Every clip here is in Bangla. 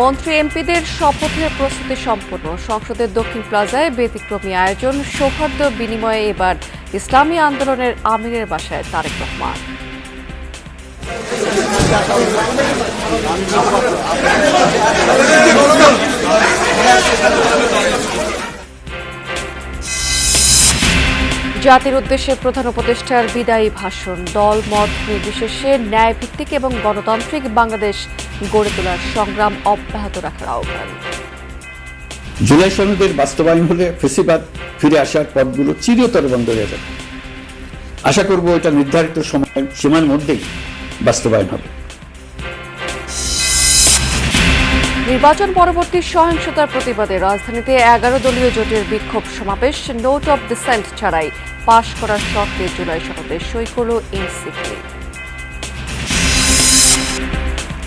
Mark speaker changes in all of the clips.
Speaker 1: মন্ত্রী এমপিদের শপথের প্রস্তুতি সম্পন্ন। সংসদের দক্ষিণ প্লাজায় ব্যতিক্রমী আয়োজন, সৌহার্দ্য বিনিময়ে এবার ইসলামী আন্দোলনের আমিরের বাসায় তারেক রহমান। জাতির উদ্দেশ্যে প্রধান উপদেষ্টার বিদায়ী ভাষণ। দল মত নির্বিশেষে ন্যায়ভিত্তিক এবং গণতান্ত্রিক বাংলাদেশ গড়ে তোলার সংগ্রাম অব্যাহত রাখার আহ্বান।
Speaker 2: জুলাই সনদের বাস্তবায়ন হলে ফেসিবাদ ফিরে আসার পথগুলো চিরতরে বন্ধ হয়ে যাবে। আশা করব এটা নির্ধারিত সময় সীমার মধ্যেই বাস্তবায়ন হবে।
Speaker 1: নির্বাচন পরবর্তী সহিংসতার প্রতিবাদে রাজধানীতে এগারো দলীয় জোটের বিক্ষোভ সমাবেশ। নোট অফ ডিসেন্ট ছাড়াই পাশ করার শর্তে জুলাই সনদে সই করল এনসিপি।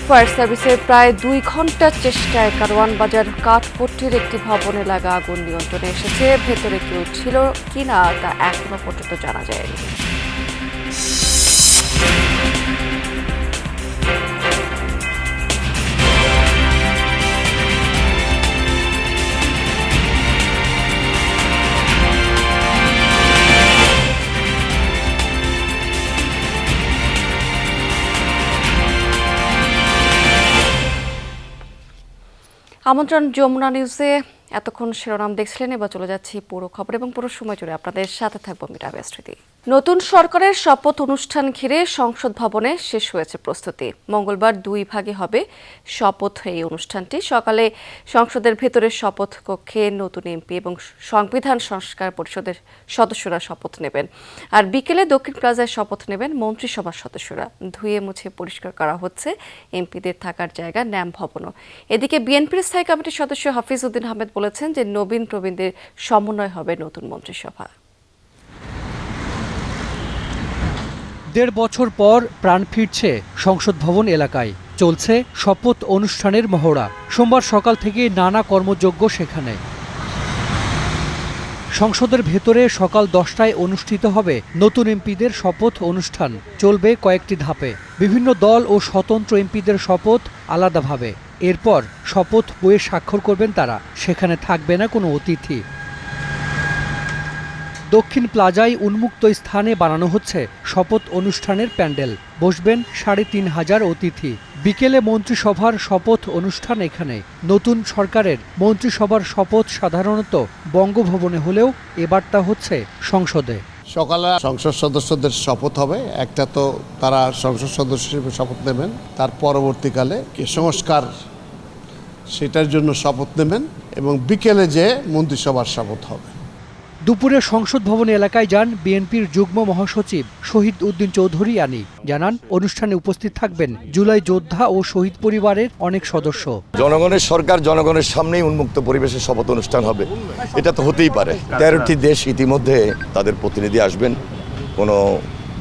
Speaker 1: ফায়ার সার্ভিসের প্রায় দুই ঘণ্টার চেষ্টায় কারওয়ান বাজার কাঠপট্টির একটি ভবনে লাগা আগুন নিয়ন্ত্রণে এসেছে। ভেতরে কেউ ছিল কিনা তা এখনও পর্যন্ত জানা যায়নি। আমন্ত্রণ যমুনা নিউজে এতক্ষণ শিরোনাম দেখছিলেন, এবার চলে যাচ্ছি পুরো খবর এবং পুরো সময় জুড়ে আপনাদের সাথে থাকব মিটা স্মৃতি নতুন সরকারের শপথ অনুষ্ঠান ঘিরে সংসদ ভবনে শেষ হয়েছে প্রস্তুতি। মঙ্গলবার দুই ভাগে হবে শপথ এই অনুষ্ঠানটি। সকালে সংসদের ভেতরের শপথ কক্ষে নতুন এমপি এবং সংবিধান সংস্কার পরিষদের সদস্যরা শপথ নেবেন। আর বিকেলে দক্ষিণ প্লাজায় শপথ নেবেন মন্ত্রিসভার সদস্যরা। ধুয়ে মুছে পরিষ্কার করা হচ্ছে এমপিদের থাকার জায়গা ন্যাম ভবনও। এদিকে বিএনপির স্থায়ী কমিটির সদস্য হাফিজ উদ্দিন আহমেদ বলেছেন যে নবীন প্রবীণদের সমন্বয় হবে নতুন মন্ত্রিসভা।
Speaker 3: দেড় বছর পর প্রাণ ফিরছে সংসদ ভবন এলাকায়। চলছে শপথ অনুষ্ঠানের মহড়া। সোমবার সকাল থেকে নানা কর্মযজ্ঞ সেখানে। সংসদের ভেতরে সকাল দশটায় অনুষ্ঠিত হবে নতুন এমপিদের শপথ অনুষ্ঠান। চলবে কয়েকটি ধাপে। বিভিন্ন দল ও স্বতন্ত্র এমপিদের শপথ আলাদাভাবে। এরপর শপথ বইয়ে স্বাক্ষর করবেন তারা। সেখানে থাকবে না কোনো অতিথি। দক্ষিণ প্লাজায় উন্মুক্ত স্থানে বানানো হচ্ছে শপথ অনুষ্ঠানের প্যান্ডেল। বসবেন সাড়ে তিন হাজার অতিথি। বিকেলে মন্ত্রিসভার শপথ অনুষ্ঠান এখানে। নতুন সরকারের মন্ত্রিসভার শপথ সাধারণত বঙ্গভবনে হলেও এবার তা হচ্ছে সংসদে।
Speaker 4: সকালে সংসদ সদস্যদের শপথ হবে। একটা তো তারা সংসদ সদস্য হিসেবে শপথ নেবেন। তার পরবর্তীকালে কে সংস্কার, সেটার জন্য শপথ নেবেন এবং বিকেলে যে মন্ত্রিসভার শপথ হবে।
Speaker 3: দুপুরে সংসদ ভবন এলাকায় যান বিএনপির যুগ্ম মহাসচিব শহীদ উদ্দিন চৌধুরী আনি। জানান, অনুষ্ঠানে উপস্থিত থাকবেন জুলাই যোদ্ধা ও শহীদ পরিবারের অনেক সদস্য।
Speaker 5: জনগণের সরকার জনগণের সামনেই উন্মুক্ত পরিবেশে শপথ অনুষ্ঠান হবে। এটা তো হতেই পারে। তেরোটি দেশ ইতিমধ্যে তাদের প্রতিনিধি আসবেন। কোনো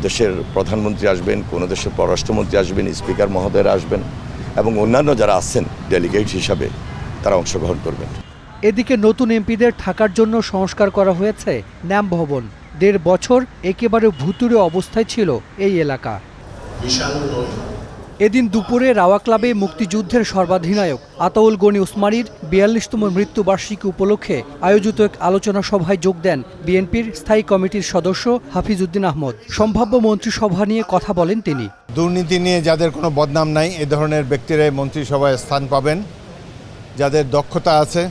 Speaker 5: দেশের প্রধানমন্ত্রী আসবেন, কোনো দেশের পররাষ্ট্রমন্ত্রী আসবেন, স্পিকার মহোদয়রা আসবেন এবং অন্যান্য যারা আছেন ডেলিগেট হিসাবে তারা অংশগ্রহণ করবেন।
Speaker 3: এদিকে নতুন এমপিদের থাকার জন্য সংস্কার করা হয়েছে ন্যাম ভবন। দেড় বছর একেবারে ভুতুরে অবস্থায় ছিল এই এলাকা। এদিন দুপুরে রাওয়া ক্লাবে মুক্তিযুদ্ধের সর্বাধিনায়ক আতাউল গনি উসমানীর বিয়াল্লিশতম মৃত্যুবার্ষিকী উপলক্ষে আয়োজিত এক আলোচনা সভায় যোগ দেন বিএনপির স্থায়ী কমিটির সদস্য হাফিজ উদ্দিন আহমদ। সম্ভাব্য মন্ত্রিসভা নিয়ে কথা বলেন তিনি।
Speaker 6: দুর্নীতি নিয়ে যাদের কোনো বদনাম নাই এ ধরনের ব্যক্তিরাই মন্ত্রিসভায় স্থান পাবেন। যাদের দক্ষতা আছে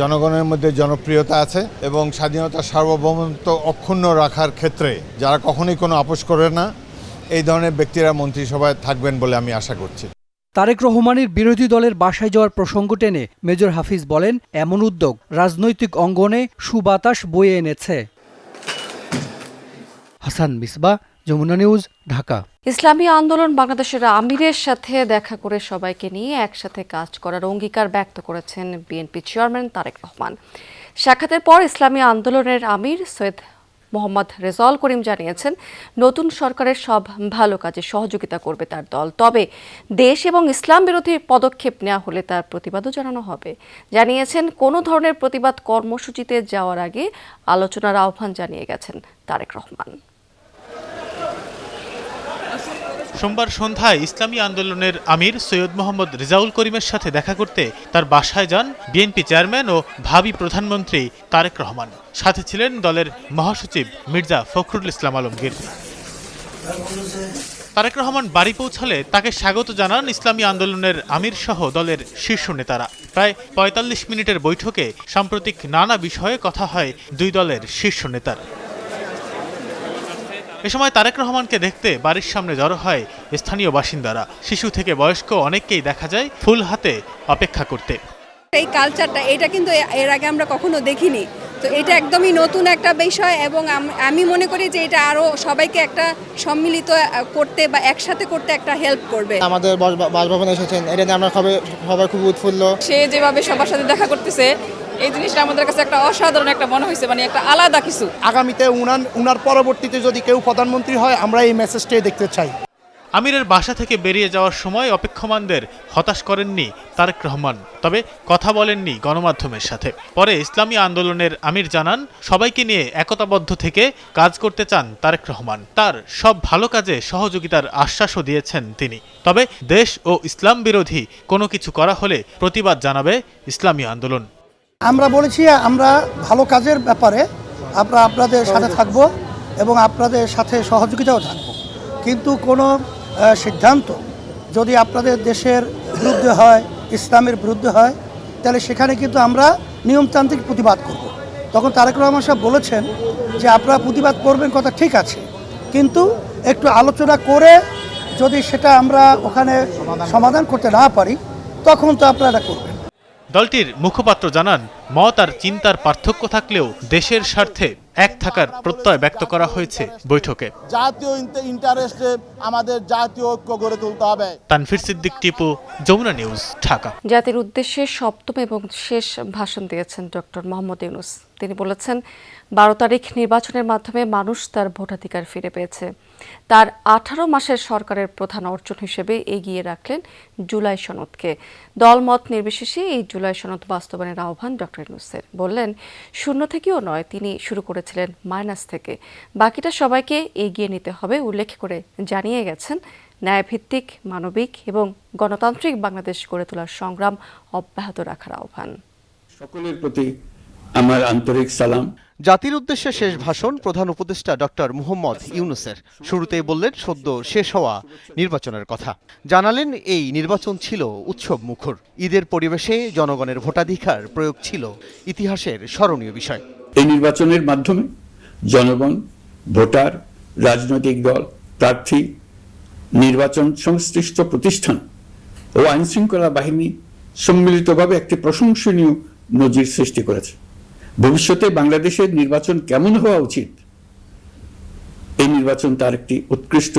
Speaker 6: জনগণের মধ্যে জনপ্রিয়তা আছে এবং স্বাধীনতা সার্বভৌমত্ব অক্ষুণ্ণ রাখার ক্ষেত্রে যারা কখনোই কোনো আপোষ করে না, এই ধরনের ব্যক্তিরা মন্ত্রিসভায় থাকবেন বলে আমি আশা করছি।
Speaker 3: তারেক রহমানের বিরোধী দলের বাসায় যাওয়ার প্রসঙ্গ টেনে মেজর হাফিজ বলেন, এমন উদ্যোগ রাজনৈতিক অঙ্গনে সুবাতাস বয়ে এনেছে। হাসান মিসবা, যমুনা নিউজ, ঢাকা।
Speaker 1: ইসলামী আন্দোলন বাংলাদেশের আমিরের সাথে দেখা করে সবাইকে নিয়ে একসাথে কাজ করার অঙ্গীকার ব্যক্ত করেছেন বিএনপি চেয়ারম্যান তারেক রহমান। সাক্ষাতের পর ইসলামী আন্দোলনের আমির সৈয়দ মোহাম্মদ রেজাউল করিম জানিয়েছেন, নতুন সরকারের সব ভালো কাজে সহযোগিতা করবে তার দল। তবে দেশ এবং ইসলাম বিরোধী পদক্ষেপ নেওয়া হলে তার প্রতিবাদও জানানো হবে। জানিয়েছেন, কোনো ধরনের প্রতিবাদ কর্মসূচিতে যাওয়ার আগে আলোচনার আহ্বান জানিয়ে গেছেন তারেক রহমান।
Speaker 7: সোমবার সন্ধ্যায় ইসলামী আন্দোলনের আমির সৈয়দ মোহাম্মদ রেজাউল করিমের সাথে দেখা করতে তার বাসায় যান বিএনপি চেয়ারম্যান ও ভাবি প্রধানমন্ত্রী তারেক রহমান। সাথে ছিলেন দলের মহাসচিব মির্জা ফখরুল ইসলাম আলমগীর। তারেক রহমান বাড়ি পৌঁছালে তাকে স্বাগত জানান ইসলামী আন্দোলনের আমির সহ দলের শীর্ষ নেতারা। প্রায় পঁয়তাল্লিশ মিনিটের বৈঠকে সাম্প্রতিক নানা বিষয়ে কথা হয় দুই দলের শীর্ষ নেতার। এ সময় তারেক রহমানকে দেখতে বাড়ির সামনে জড়ো হয় স্থানীয় বাসিন্দারা। শিশু থেকে বয়স্ক অনেককেই দেখা যায় ফুল হাতে অপেক্ষা করতে।
Speaker 8: এই কালচারটা এটা কিন্তু এর আগে আমরা কখনো দেখিনি। তো এটা একদমই নতুন একটা বিষয় এবং আমি মনে করি যে এটা আরও সবাইকে একটা সম্মিলিত করতে বা একসাথে করতে একটা হেল্প করবে।
Speaker 9: আমাদের বাস- বাসভবনে এসেছেন এটা নিয়ে আমরা সবাই সবাই খুব উৎফুল্ল।
Speaker 10: সে যেভাবে সবার সাথে দেখা করতেছে এই জিনিসটা আমাদের কাছে একটা অসাধারণ একটা মনে হয়েছে মানে একটা আলাদা কিছু।
Speaker 9: আগামীতে উনান উনার পরবর্তীতে যদি কেউ প্রধানমন্ত্রী হয় আমরা এই মেসেজটাই দেখতে চাই।
Speaker 7: আমিরের বাসা থেকে বেরিয়ে যাওয়ার সময় অপেক্ষমানদের হতাশ করেননি তারেক রহমান তবে কথা বলেননি গণমাধ্যমের সাথে। পরে ইসলামী আন্দোলনের আমির জানান সবাইকে নিয়ে একতাবদ্ধ থেকে কাজ করতে চান তারেক রহমান। তার সব ভালো কাজে সহযোগিতার আশ্বাসও দিয়েছেন তিনি। তবে দেশ ও ইসলাম বিরোধী কোনো কিছু করা হলে প্রতিবাদ জানাবে ইসলামী আন্দোলন।
Speaker 11: আমরা বলেছি, আমরা ভালো কাজের ব্যাপারে আমরা আপনাদের সাথে থাকব এবং আপনাদের সাথে সহযোগিতাও থাকব কিন্তু কোনো সিদ্ধান্ত যদি আপনাদের দেশের বিরুদ্ধে হয়, ইসলামের বিরুদ্ধে হয়, তাহলে সেখানে কিন্তু আমরা নিয়মতান্ত্রিক প্রতিবাদ করব। তখন তারেক রহমান সাহেব বলেছেন যে, আপনারা প্রতিবাদ করবেন কথা ঠিক আছে, কিন্তু একটু আলোচনা করে যদি সেটা আমরা ওখানে সমাধান করতে না পারি, তখন তো আপনারা করবেন
Speaker 7: দলটির মুখপাত্র জানান মত আর চিন্তার পার্থক্য থাকলেও দেশের স্বার্থে এক থাকার প্রত্যয় ব্যক্ত করা হয়েছে বৈঠকে।
Speaker 9: জাতীয় ইন্টারেস্টে আমাদের জাতীয় ঐক্য গড়ে তুলতে হবে।
Speaker 7: তানফির সিদ্দিক টিপু যমুনা নিউজ ঢাকা।
Speaker 1: জাতির উদ্দেশ্যে সপ্তম এবং শেষ ভাষণ দিয়েছেন ডক্টর মোহাম্মদ ইউনুস। তিনি বলেছেন বারো তারিখ নির্বাচনের মাধ্যমে মানুষ তার ভোটাধিকার ফিরে পেয়েছে। তার আঠারো মাসের সরকারের প্রধান অর্জন হিসেবে এগিয়ে রাখলেন জুলাই সনদকে। দলমত নির্বিশেষে এই জুলাই সনদ বাস্তবায়নের আহ্বান ডক্টর ইউনুসের। বললেন, শূন্য থেকেও নয়, তিনি শুরু করেছিলেন মাইনাস থেকে। বাকিটা সবাইকে এগিয়ে নিতে হবে, উল্লেখ করে জানিয়ে গেছেন, ন্যায়ভিত্তিক, মানবিক এবং গণতান্ত্রিক বাংলাদেশ গড়ে তোলার সংগ্রাম অব্যাহত রাখার আহ্বান।
Speaker 2: সকলের প্রতি আমার আন্তরিক সালাম।
Speaker 12: জাতির উদ্দেশ্যে শেষ ভাষণ প্রধান উপদেষ্টা ডক্টর মুহম্মদ ইউনুসের। শুরুতেই বললেন, সদ্য শেষ হওয়া নির্বাচনের কথা। জানালেন, এই নির্বাচন ছিল উৎসব মুখর। ঈদের পরিবেশে জনগণের ভোটাধিকার প্রয়োগ ছিল ইতিহাসের স্মরণীয় বিষয়।
Speaker 2: এই নির্বাচনের মাধ্যমে জনগণ, ভোটার, রাজনৈতিক দল, প্রার্থী, নির্বাচন সংশ্লিষ্ট প্রতিষ্ঠান ও আইনশৃঙ্খলা বাহিনী সম্মিলিতভাবে একটি প্রশংসনীয় নজির সৃষ্টি করেছে। ভবিষ্যতে বাংলাদেশের নির্বাচন কেমন হওয়া উচিত? এই নির্বাচন তার একটি উৎকৃষ্ট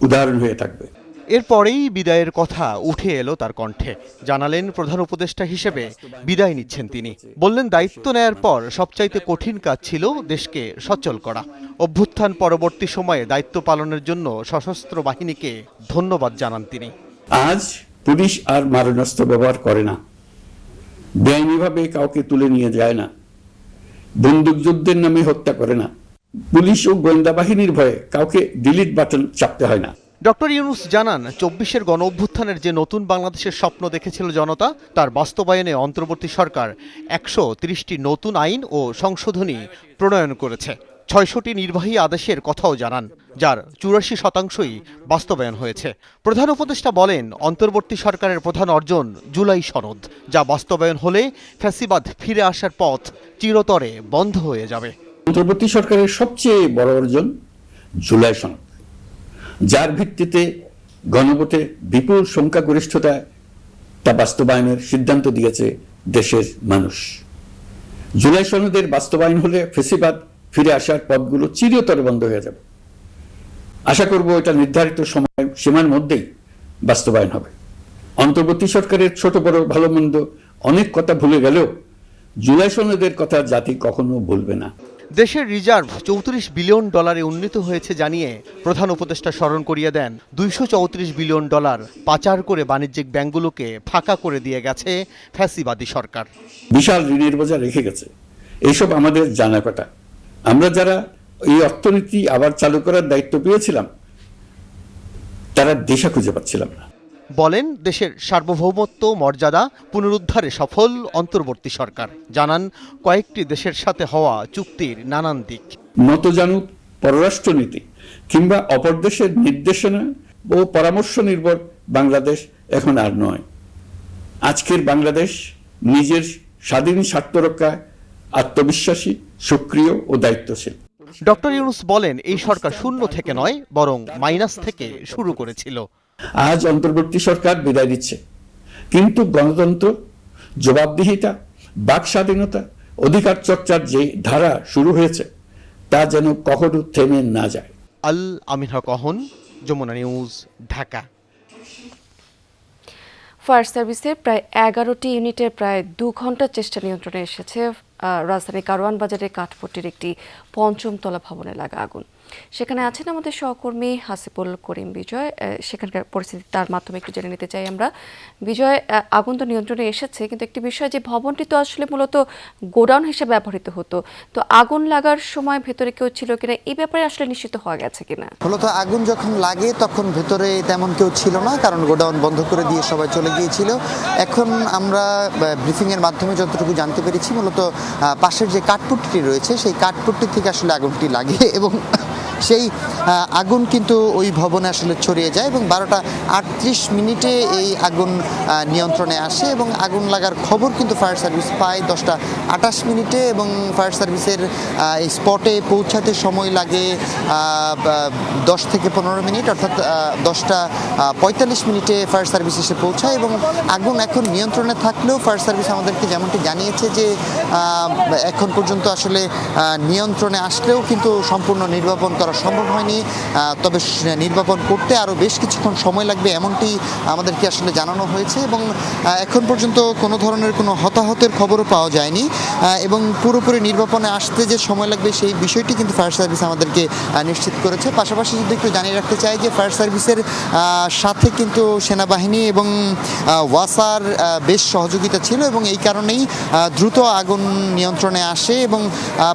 Speaker 2: উদাহরণ হয়ে থাকবে।
Speaker 12: এরপরেই বিদায়ের কথা উঠে এলো তার কণ্ঠে। জানালেন প্রধান উপদেষ্টা হিসেবে বিদায় নিচ্ছেন তিনি। বললেন দায়িত্ব নেয়ার পর সবচাইতে কঠিন কাজ ছিল দেশকে সচল করা। অভ্যুত্থান পরবর্তী সময়ে দায়িত্ব পালনের জন্য সশস্ত্র বাহিনীকে ধন্যবাদ জানান তিনি।
Speaker 2: আজ পুলিশ আর মারণাস্ত্র ব্যবহার করে না। বেআইনিভাবে কাউকে তুলে নিয়ে যায় না। বন্দুকযুদ্ধের নামে হত্যা করে না। পুলিশ ও গোয়েন্দা বাহিনীর ভয়ে কাউকে ডিলিট বাটন চাপতে হয় না।
Speaker 12: ডক্টর ইউনুস জানান, চব্বিশের গণ অভ্যুত্থানের যে নতুন বাংলাদেশের স্বপ্ন দেখেছিল জনতা, তার বাস্তবায়নে অন্তর্বর্তী সরকার একশো নতুন আইন ও সংশোধনী প্রণয়ন করেছে। ছয়শটি নির্বাহী আদেশের কথাও জানান, যার চুরাশি শতাংশই বাস্তবায়ন হয়েছে। প্রধান উপদেষ্টা বলেন, অন্তর্বর্তী সরকারের প্রধান অর্জন জুলাই সনদ, যা বাস্তবায়ন হলে ফ্যাসিবাদ ফিরে আসার পথ চিরতরে বন্ধ হয়ে যাবে।
Speaker 2: অন্তর্বর্তী সরকারের সবচেয়ে বড় অর্জন জুলাই সনদ, যার ভিত্তিতে গণভোটে বিপুল সংখ্যাগরিষ্ঠতায় তা বাস্তবায়নের সিদ্ধান্ত দিয়েছে দেশের মানুষ। জুলাই সনদের বাস্তবায়ন হলে ফেসিবাদ ফিরে আসার পথগুলো চিরতরে বন্ধ হয়ে যাবে। আশা করব এটা নির্ধারিত সময় সীমার মধ্যেই বাস্তবায়ন হবে। অন্তর্বর্তী সরকারের ছোট বড় ভালো মন্দ অনেক কথা ভুলে গেলেও জুলাই সনদের কথা জাতি কখনো ভুলবে না।
Speaker 12: দেশের রিজার্ভ চৌত্রিশ বিলিয়ন ডলারে উন্নীত হয়েছে জানিয়ে প্রধান উপদেষ্টা স্মরণ করিয়ে দেন। দুইশো চৌত্রিশ বিলিয়ন ডলার পাচার করে বাণিজ্যিক ব্যাংকগুলোকে ফাঁকা করে দিয়ে গেছে ফ্যাসিবাদী সরকার।
Speaker 2: বিশাল ঋণের বোঝা রেখে গেছে। এইসব আমাদের জানা কথা। আমরা যারা এই অর্থনীতি আবার চালু করার দায়িত্ব পেয়েছিলাম তারা দিশা খুঁজে পাচ্ছিলাম না।
Speaker 12: বলেন দেশের সার্বভৌমত্ব মর্যাদা পুনরুদ্ধারে সফল অন্তর্বর্তী সরকার। জানান কয়েকটি দেশের সাথে হওয়া চুক্তির নানান দিক।
Speaker 2: নতজানুক পররাষ্ট্রনীতি কিংবা অপর দেশের নির্দেশনা ও পরামর্শ নির্ভর বাংলাদেশ এখন আর নয়। আজকের বাংলাদেশ নিজের স্বাধীন স্বার্থ রক্ষায় আত্মবিশ্বাসী সক্রিয় ও দায়িত্বশীল।
Speaker 12: ডক্টর ইউনুস বলেন এই সরকার শূন্য থেকে নয় বরং মাইনাস থেকে শুরু করেছিল।
Speaker 2: আজ অন্তর্বর্তী সরকার বিদায় দিচ্ছে কিন্তু গণতন্ত্র জবাবদিহিতা বাক স্বাধীনতা অধিকার চর্চার যে ধারা শুরু হয়েছে তা যেন কখনো থেমে না যায়।
Speaker 12: আল আমিন হক অহন যমুনা নিউজ ঢাকা।
Speaker 1: ফায়ার সার্ভিসের প্রায় এগারোটি ইউনিটের প্রায় দু ঘণ্টার চেষ্টা নিয়ন্ত্রণে এসেছে রাজধানী কারওয়ান বাজারে কাঠপট্টির একটি পঞ্চম তলা ভবনে লাগা আগুন। সেখানে আছেন আমাদের সহকর্মী হাসিবুল করিম বিজয় সেখানকার পরিস্থিতি তার মাধ্যমে একটু জেনে নিতে চাই আমরা। বিজয় আগুন তো নিয়ন্ত্রণে এসেছে, কিন্তু একটি বিষয় যে ভবনটি তো আসলে মূলত গোডাউন হিসেবে ব্যবহৃত হতো, তো আগুন লাগার সময় ভেতরে কেউ ছিল কিনা এই ব্যাপারে আসলে নিশ্চিত হওয়া গেছে কিনা?
Speaker 13: মূলত আগুন যখন লাগে, তখন ভেতরে তেমন কেউ ছিল না, কারণ গোডাউন বন্ধ করে দিয়ে সবাই চলে গিয়েছিল। এখন আমরা ব্রিফিংয়ের মাধ্যমে যতটুকু জানতে পেরেছি, মূলত পাশের যে কাঠপুট্টি রয়েছে, সেই কাঠপুট্টি থেকে আসলে আগুনটি লাগে এবং সেই আহ, আগুন কিন্তু ওই ভবনে আসলে ছড়িয়ে যায় এবং বারোটা আটত্রিশ মিনিটে এই আগুন নিয়ন্ত্রণে আসে এবং আগুন লাগার খবর কিন্তু ফায়ার সার্ভিস পায় দশটা আটাশ মিনিটে এবং ফায়ার সার্ভিসের স্পটে পৌঁছাতে সময় লাগে দশ থেকে পনেরো মিনিট অর্থাৎ দশটা পঁয়তাল্লিশ মিনিটে ফায়ার সার্ভিস এসে পৌঁছায় এবং আগুন এখন নিয়ন্ত্রণে থাকলেও ফায়ার সার্ভিস আমাদেরকে যেমনটি জানিয়েছে যে এখন পর্যন্ত আসলে নিয়ন্ত্রণে আসলেও কিন্তু সম্পূর্ণ নির্বাপন করা সম্ভব হয়নি। আহ, তবে নির্বাপন করতে আরও বেশ কিছুক্ষণ সময় লাগবে এমনটি আমাদেরকে আসলে জানানো হয়েছে এবং এখন পর্যন্ত কোনো ধরনের কোনো হতাহতের খবরও পাওয়া যায়নি। এবং পুরোপুরি নির্বাপনে আসতে যে সময় লাগবে সেই বিষয়টি কিন্তু ফায়ার সার্ভিস আমাদেরকে নিশ্চিত করেছে। পাশাপাশি যদি একটু জানিয়ে রাখতে চাই যে ফায়ার সার্ভিসের সাথে কিন্তু সেনাবাহিনী এবং ওয়াসার বেশ সহযোগিতা ছিল এবং এই কারণেই দ্রুত আগুন নিয়ন্ত্রণে আসে এবং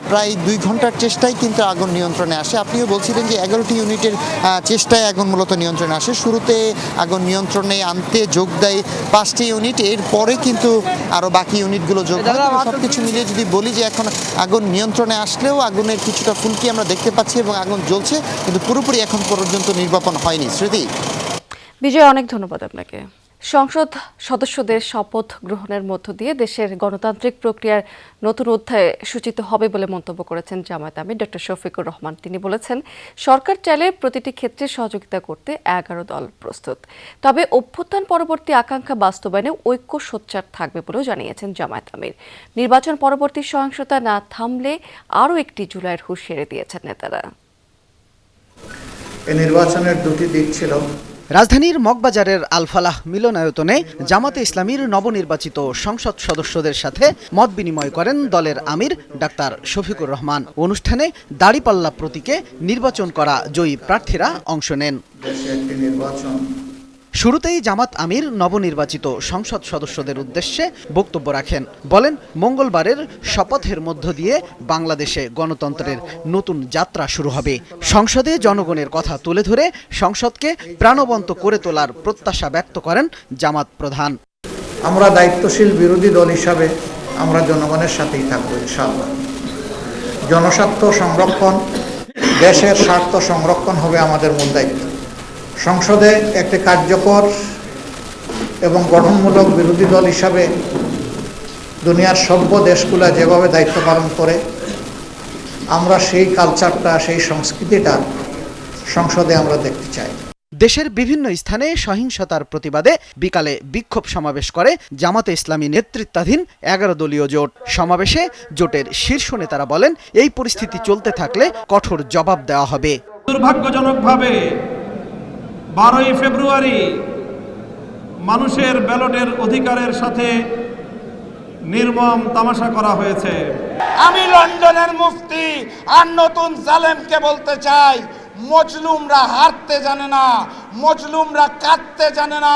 Speaker 13: প্রায় দুই ঘণ্টার চেষ্টায় কিন্তু আগুন নিয়ন্ত্রণে আসে। আপনিও বলছিলেন যে এগারোটি ইউনিটের চেষ্টায় আগুন মূলত নিয়ন্ত্রণে আসে। শুরুতে আগুন নিয়ন্ত্রণে আনতে যোগ দেয় পাঁচটি ইউনিট এরপরে কিন্তু আরও বাকি ইউনিটগুলো যোগ হয়। সব কিছু মিলিয়ে যদি বলি যে এখন আগুন নিয়ন্ত্রণে আসলেও আগুনের কিছুটা ফুলকি আমরা দেখতে পাচ্ছি এবং আগুন জ্বলছে কিন্তু পুরোপুরি এখন পর্যন্ত নির্বাপন হয়নি। স্মৃতি?
Speaker 1: বিজয় অনেক ধন্যবাদ আপনাকে। সংসদ সদস্যদের শপথ গ্রহণের মধ্য দিয়ে দেশের গণতান্ত্রিক প্রক্রিয়ার নতুন অধ্যায় সূচিত হবে বলে মন্তব্য করেছেন জামায়াত আমির ডক্টর শফিকুর রহমান। তিনি বলেছেন, সরকার চাইলে প্রতিটি ক্ষেত্রে সহযোগিতা করতে এগারো দল প্রস্তুত। তবে অভ্যুত্থান পরবর্তী আকাঙ্ক্ষা বাস্তবায়নে ঐক্য সোচ্চার থাকবে বলেও জানিয়েছেন জামায়াত আমির। নির্বাচন পরবর্তী সহিংসতা না থামলে আরও একটি জুলাইয়ের হুঁশিয়ারি দিয়েছেন নেতারা।
Speaker 14: নির্বাচনের দুটি দিক ছিল।
Speaker 5: রাজধানীর মগবাজারের আলফালাহ মিলনায়তনে জামাতে ইসলামীর নবনির্বাচিত সংসদ সদস্যদের সাথে মত বিনিময় করেন দলের আমির ডাক্তার শফিকুর রহমান। অনুষ্ঠানে দাড়িপাল্লা প্রতীকে নির্বাচন করা জয়ী প্রার্থীরা অংশ নেন। শুরুতেই জামাত আমির নবনির্বাচিত সংসদ সদস্যদের উদ্দেশ্যে বক্তব্য রাখেন। বলেন, মঙ্গলবারের শপথের মধ্য দিয়ে বাংলাদেশে গণতন্ত্রের নতুন যাত্রা শুরু হবে। সংসদে জনগণের কথা তুলে ধরে সংসদকে প্রাণবন্ত করে তোলার প্রত্যাশা ব্যক্ত করেন জামাত প্রধান।
Speaker 14: আমরা দায়িত্বশীল বিরোধী দল হিসাবে আমরা জনগণের সাথেই থাকব জনস্বার্থ সংরক্ষণ, দেশের স্বার্থ সংরক্ষণ হবে আমাদের মূল দায়িত্ব। সংসদে একটি কার্যকর এবং গঠনমূলক বিরোধী দল হিসাবে দুনিয়ার সভ্য দেশগুলা যেভাবে দায়িত্ব পালন করে আমরা সেই কালচারটা সেই সংস্কৃতিটা সংসদে আমরা দেখতে চাই।
Speaker 5: দেশের বিভিন্ন স্থানে সহিংসতার প্রতিবাদে বিকালে বিক্ষোভ সমাবেশ করে জামাতে ইসলামী নেতৃত্বাধীন এগারো দলীয় জোট। সমাবেশে জোটের শীর্ষ নেতারা বলেন এই পরিস্থিতি চলতে থাকলে কঠোর জবাব দেওয়া হবে।
Speaker 15: দুর্ভাগ্যজনকভাবে বারোই ফেব্রুয়ারি মানুষের ব্যালটের অধিকারের সাথে নির্মম তামাশা করা হয়েছে।
Speaker 9: আমি লন্ডনের মুফতি আর নতুন জালেমকে বলতে চাই মজলুমরা হারতে জানে না মজলুমরা কাঁদতে জানে না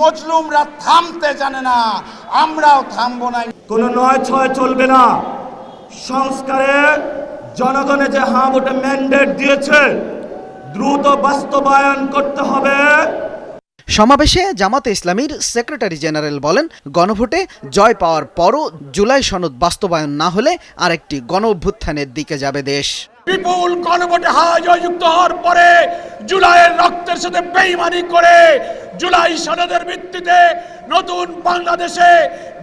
Speaker 9: মজলুমরা থামতে জানে না আমরাও থামবো না
Speaker 15: কোনো নয় ছয় চলবে না। সংস্কারে জনগণে যে হাঁ ভোটে ম্যান্ডেট দিয়েছে
Speaker 16: দ্রুত বাস্তবায়ন করতে হবে।
Speaker 12: সমাবেশে জামাতে ইসলামীর সেক্রেটারি জেনারেল বলেন গণভোটে জয় পাওয়ার পরও জুলাই সনদ বাস্তবায়ন না হলে আরেকটি গণ অভ্যুত্থানের দিকে যাবে দেশ।
Speaker 9: বিপুল গণভোটে হায় যুক্ত হওয়ার পরে জুলাইয়ের রক্তের সাথে বেইমানি করে জুলাই সনদের ভিত্তিতে নতুন বাংলাদেশে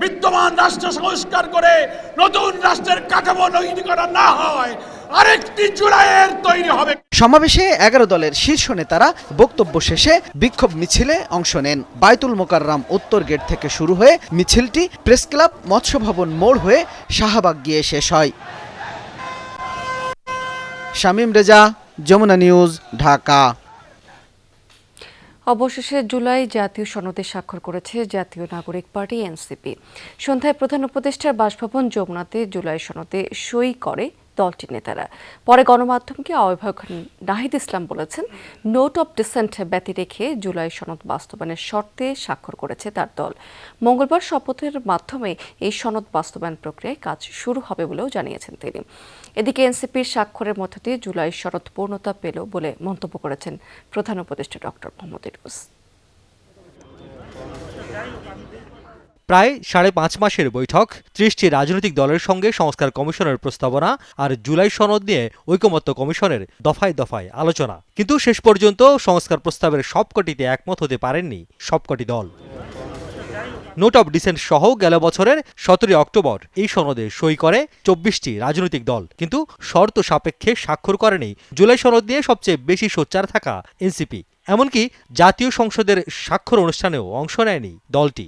Speaker 9: বিদ্যমান রাষ্ট্র সংস্কার করে নতুন রাষ্ট্রের কাঠামো তৈরি করা না হয় আরেকটি জুলাইয়ের তৈরি হবে।
Speaker 12: সমাবেশে এগারো দলের শীর্ষ নেতারা বক্তব্য শেষে বিক্ষোভ মিছিলে অংশ নেন। বায়তুল মোকাররাম উত্তর গেট থেকে শুরু হয়ে মিছিলটি প্রেস ক্লাব মৎস্য ভবন মোড় হয়ে শাহবাগ গিয়ে শেষ হয়। শামীম রেজা যমুনা নিউজ ঢাকা।
Speaker 1: অবশেষে জুলাই জাতীয় সনদে স্বাক্ষর করেছে জাতীয় নাগরিক পার্টি এনসিপি। সন্ধ্যায় প্রধান উপদেষ্টার বাসভবন যমুনাতে জুলাই সনদে সই করে দলটির নেতারা। পরে গণমাধ্যমকে আহ্বায়ক নাহিদ ইসলাম বলেছেন, নোট অফ ডিসেন্ট ব্যতি রেখে জুলাই সনদ বাস্তবায়নের শর্তে স্বাক্ষর করেছে তার দল। মঙ্গলবার শপথের মাধ্যমে এই সনদ বাস্তবায়ন প্রক্রিয়ায় কাজ শুরু হবে বলেও জানিয়েছেন তিনি। এদিকে এনসিপির স্বাক্ষরের মধ্য দিয়ে জুলাই সনদ পূর্ণতা পেল বলে মন্তব্য করেছেন প্রধান উপদেষ্টা ডক্টর মোহাম্মদ ইউনুস।
Speaker 17: প্রায় সাড়ে পাঁচ মাসের বৈঠক, ত্রিশটি রাজনৈতিক দলের সঙ্গে সংস্কার কমিশনের প্রস্তাবনা আর জুলাই সনদ নিয়ে ঐকমত্য কমিশনের দফায় দফায় আলোচনা। কিন্তু শেষ পর্যন্ত সংস্কার প্রস্তাবের সবকটিতে একমত হতে পারেননি সবকটি দল। নোট অব ডিসেন্ট সহ গেল বছরের সতেরোই অক্টোবর এই সনদে সই করে চব্বিশটি রাজনৈতিক দল। কিন্তু শর্ত সাপেক্ষে স্বাক্ষর করেনি জুলাই সনদ নিয়ে সবচেয়ে বেশি সোচ্চার থাকা এনসিপি। এমনকি জাতীয় সংসদের স্বাক্ষর অনুষ্ঠানেও অংশ নেয়নি দলটি।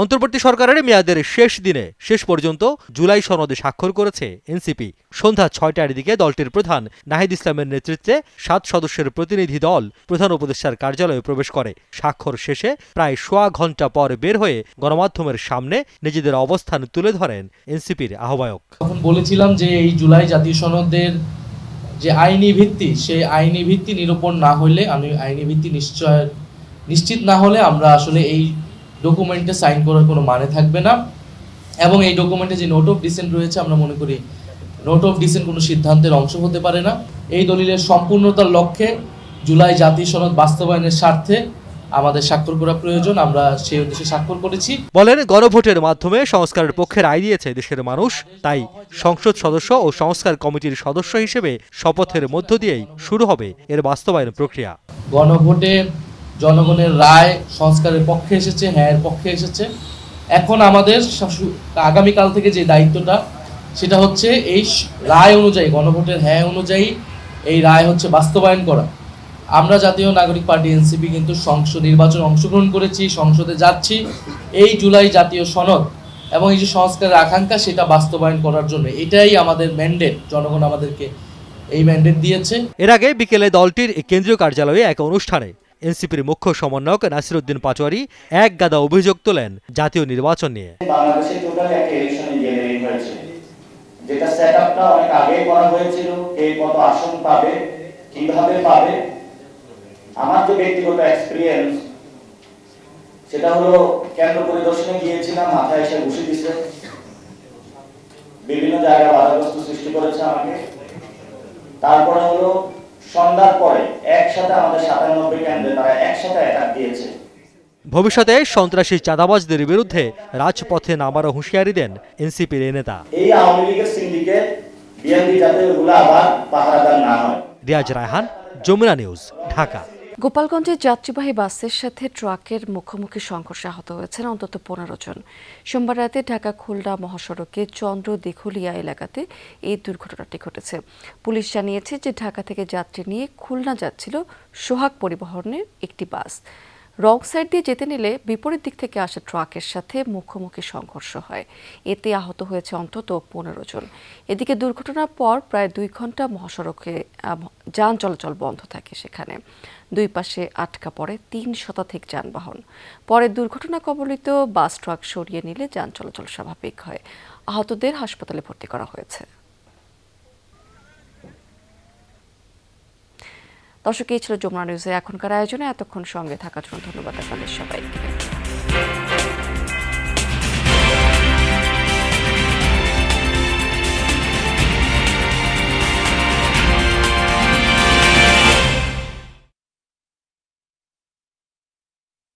Speaker 17: অন্তর্বর্তী সরকারের মেয়াদের শেষ দিনে, শেষ পর্যন্ত জুলাই সনদে স্বাক্ষর করেছে এনসিপি। সন্ধ্যা ছয়টার দিকে দলটির প্রধান নাহিদ ইসলামের নেতৃত্বে সাত সদস্যের প্রতিনিধি দল প্রধান উপদেষ্টার কার্যালয়ে প্রবেশ করে। স্বাক্ষর শেষে প্রায় সোয়া ঘণ্টা পর বের হয়ে গণমাধ্যমের সামনে নিজেদের অবস্থান তুলে ধরেন এনসিপির আহ্বায়ক।
Speaker 18: তখন বলেছিলাম যে এই জুলাই জাতীয় সনদের যে আইনি ভিত্তি, সেই আইনি ভিত্তি নিরূপণ না হলে, আমি আইনি ভিত্তি নিশ্চয়, নিশ্চিত না হলে আমরা আসলে এই ডকুমেন্টে সাইন করার কোনো মানে থাকবে না। এবং এই ডকুমেন্টে যে নোট অফ ডিসেন্ট রয়েছে আমরা মনে করি নোট অফ ডিসেন্ট কোনো সিদ্ধান্তের অংশ হতে পারে না। এই দলিলের সম্পূর্ণতার লক্ষ্যে জুলাই জাতীয় সনদ বাস্তবায়নের স্বার্থে আমাদের স্বাক্ষর করা প্রয়োজন। আমরা সেই উদ্দেশ্যে স্বাক্ষর করেছি।
Speaker 17: বলেন গণভোটের মাধ্যমে সংস্কারের পক্ষে রায় দিয়েছে দেশের মানুষ। তাই সংসদ সদস্য ও সংস্কার কমিটির সদস্য হিসেবে শপথের মধ্য দিয়েই শুরু হবে এর বাস্তবায়ন প্রক্রিয়া।
Speaker 18: গণভোটে জনগণের রায় সংস্কারের পক্ষে এসেছে হ্যাঁ এর পক্ষে এসেছে। এখন আমাদের আগামীকাল থেকে যে দায়িত্বটা, সেটা হচ্ছে এই রায় অনুযায়ী, গণভোটের হ্যাঁ অনুযায়ী এই রায় হচ্ছে বাস্তবায়ন করা। আমরা জাতীয় নাগরিক পার্টি, এনসিপি কিন্তু সংসদ নির্বাচন অংশগ্রহণ করেছি, সংসদে যাচ্ছি। এই জুলাই জাতীয় সনদ এবং এই যে সংস্কারের আকাঙ্ক্ষা, সেটা বাস্তবায়ন করার জন্য এটাই আমাদের ম্যান্ডেট জনগণ আমাদেরকে এই ম্যান্ডেট দিয়েছে।
Speaker 17: এর আগে বিকেলে দলটির কেন্দ্রীয় কার্যালয়ে এক অনুষ্ঠানে এনসিপির মুখ্য সমন্বয়ক নাসিরুদ্দিন পাটোয়ারি এক গাদা অভিযোগ তোলেন জাতীয় নির্বাচন নিয়ে।
Speaker 19: যেটা সেট আপটা অনেক আগেই করা হয়েছিল, কে কত আসন পাবে, কীভাবে পাবে। আমার যে ব্যক্তিগত এক্সপিরিয়েন্স সেটা হলো কেন্দ্র পরিদর্শনে গিয়েছিলাম, মাথায় এসে দিছে। বিভিন্ন জায়গায় বাধাগ্রস্ত সৃষ্টি করেছে আমাকে। তারপরে হলো সন্ধ্যার পরে একসাথে আমাদের সাতানব্বই কেন্দ্রে তারা একসাথে অ্যাটাক দিয়েছে।
Speaker 17: ভবিষ্যতে সন্ত্রাসী চাঁদাবাজদের বিরুদ্ধে রাজপথে নামারও হুঁশিয়ারি দেন এনসিপির নেতা।
Speaker 19: এই আওয়ামী লীগের সিন্ডিকেট বিএনপি যাতে ওগুলো আবার পাহারাদার না হয়।
Speaker 17: রিয়াজ রায়হান যমুনা নিউজ ঢাকা।
Speaker 1: গোপালগঞ্জে যাত্রীবাহী বাসের সাথে ট্রাকের মুখোমুখি সংঘর্ষে আহত হয়েছেন অন্তত পনেরো জন। সোমবার রাতে ঢাকা খুলনা মহাসড়কে চন্দ্র দিঘুলিয়া এলাকাতে এই দুর্ঘটনাটি ঘটেছে। পুলিশ জানিয়েছে যে ঢাকা থেকে যাত্রী নিয়ে খুলনা যাচ্ছিল সোহাগ পরিবহনের একটি বাস। রং সাইড দিয়ে যেতে নিলে বিপরীত দিক থেকে আসা ট্রাকের সাথে মুখোমুখি সংঘর্ষ হয়। এতে আহত হয়েছে অন্তত পনেরো জন। এদিকে দুর্ঘটনার পর প্রায় দুই ঘণ্টা মহাসড়কে যান চলাচল বন্ধ থাকে সেখানে। দুই পাশে আটকা পড়ে তিন শতাধিক যানবাহন। পরে দুর্ঘটনা কবলিত বাস, ট্রাক সরিয়ে নিলে যান চলাচল স্বাভাবিক হয়। আহতদের হাসপাতালে ভর্তি করা হয়েছে। দর্শক এই ছিল যমুনা নিউজের এখনকার আয়োজনে। এতক্ষণ সঙ্গে থাকার জন্য ধন্যবাদ আপনাদের সবাইকে।